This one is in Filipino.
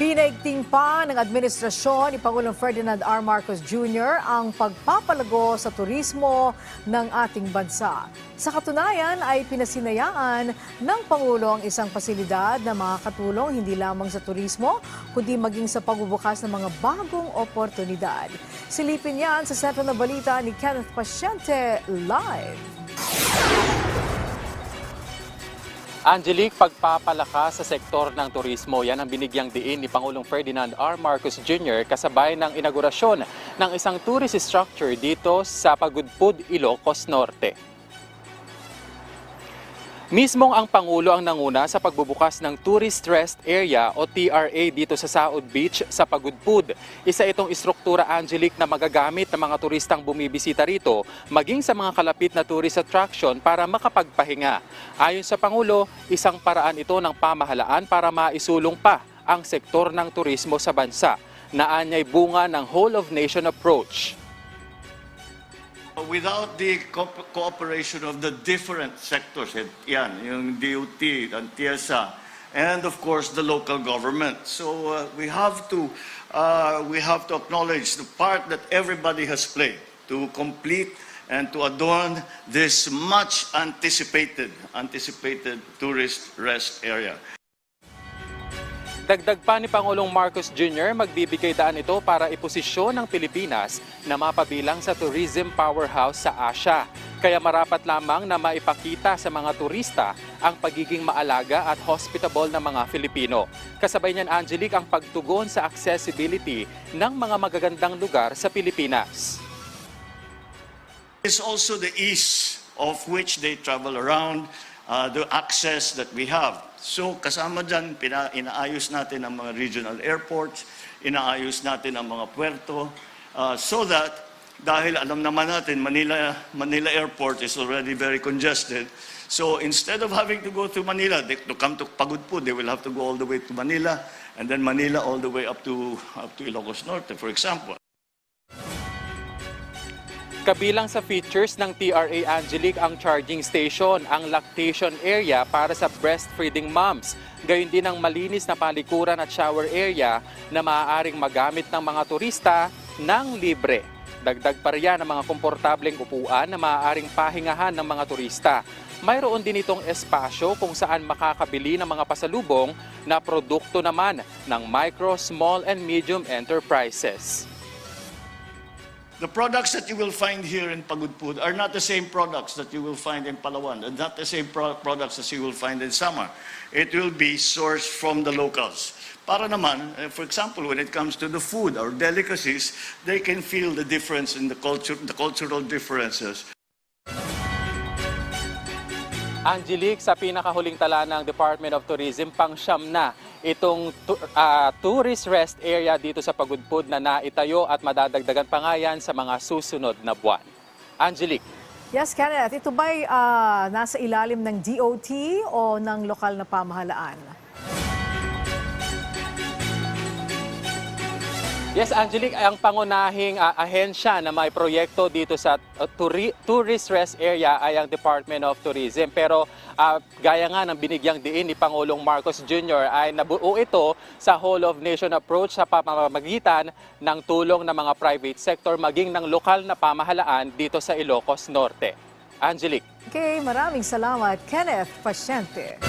Pinaigting pa ng administrasyon ni Pangulong Ferdinand R. Marcos Jr. ang pagpapalago sa turismo ng ating bansa. Sa katunayan ay pinasinayaan ng Pangulo ang isang pasilidad na makakatulong hindi lamang sa turismo, kundi maging sa pagbubukas ng mga bagong oportunidad. Silipin yan sa Sentro na Balita ni Kenneth Pasyente live. Angelique, pagpapalakas sa sektor ng turismo, yan ang binigyang diin ni Pangulong Ferdinand R. Marcos Jr. kasabay ng inaugurasyon ng isang tourist structure dito sa Pagudpud, Ilocos Norte. Mismong ang Pangulo ang nanguna sa pagbubukas ng Tourist Rest Area o TRA dito sa Saud Beach sa Pagudpud. Isa itong istruktura, Angelic, na magagamit ng mga turistang bumibisita rito, maging sa mga kalapit na tourist attraction para makapagpahinga. Ayon sa Pangulo, isang paraan ito ng pamahalaan para maisulong pa ang sektor ng turismo sa bansa. Naanyay bunga ng whole of nation approach. Without the co- cooperation of the different sectors, eh, yan, yung DOT, ang TIESA, and of course the local government. So uh, we have to uh, we have to acknowledge the part that everybody has played to complete and to adorn this much anticipated anticipated tourist rest area. Dagdag pa ni Pangulong Marcos Jr., magbibigay daan ito para iposisyon ng Pilipinas na mapabilang sa tourism powerhouse sa Asia. Kaya marapat lamang na maipakita sa mga turista ang pagiging maalaga at hospitable ng mga Filipino. Kasabay niyan, Angelique, ang pagtugon sa accessibility ng mga magagandang lugar sa Pilipinas. It's also the ease of which they travel around, uh, the access that we have. So kasama dyan, pina, inaayos natin ang mga regional airports, inaayos natin ang mga puerto, uh, so that dahil alam naman natin Manila Manila Airport is already very congested. So instead of having to go to Manila, they, to come to Pagudpud, they will have to go all the way to Manila and then Manila all the way up to up to Ilocos Norte, for example. Kabilang sa features ng TRA Angelic ang charging station, ang lactation area para sa breastfeeding moms. Gayun din ang malinis na palikuran at shower area na maaaring magamit ng mga turista ng libre. Dagdag pa riyan ang mga komportableng upuan na maaaring pahingahan ng mga turista. Mayroon din itong espasyo kung saan makakabili ng mga pasalubong na produkto naman ng micro, small, and medium enterprises. The products that you will find here in Pagudpud are not the same products that you will find in Palawan, and not the same pro- products as you will find in Samar. It will be sourced from the locals. Para naman, eh, for example, when it comes to the food or delicacies, they can feel the difference in the culture, the cultural differences. Angelique, sa pinakahuling tala ng Department of Tourism, pang siyam na itong ah, tourist rest area dito sa Pagudpud na naitayo at madadagdagan pa nga yan sa mga susunod na buwan. Angelique. Yes, Kenneth, ito ba'y ah, nasa ilalim ng DOT o ng lokal na pamahalaan? Yes, Angelique, ang pangunahing ah, ahensya na may proyekto dito sa turi- tourist rest area ay ang Department of Tourism. Pero ah, gaya nga ng binigyang diin ni Pangulong Marcos Jr. ay nabuo ito sa whole of nation approach sa pamamagitan ng tulong ng mga private sector maging ng lokal na pamahalaan dito sa Ilocos Norte. Angelique. Okay, maraming salamat, Kenneth Pasyente.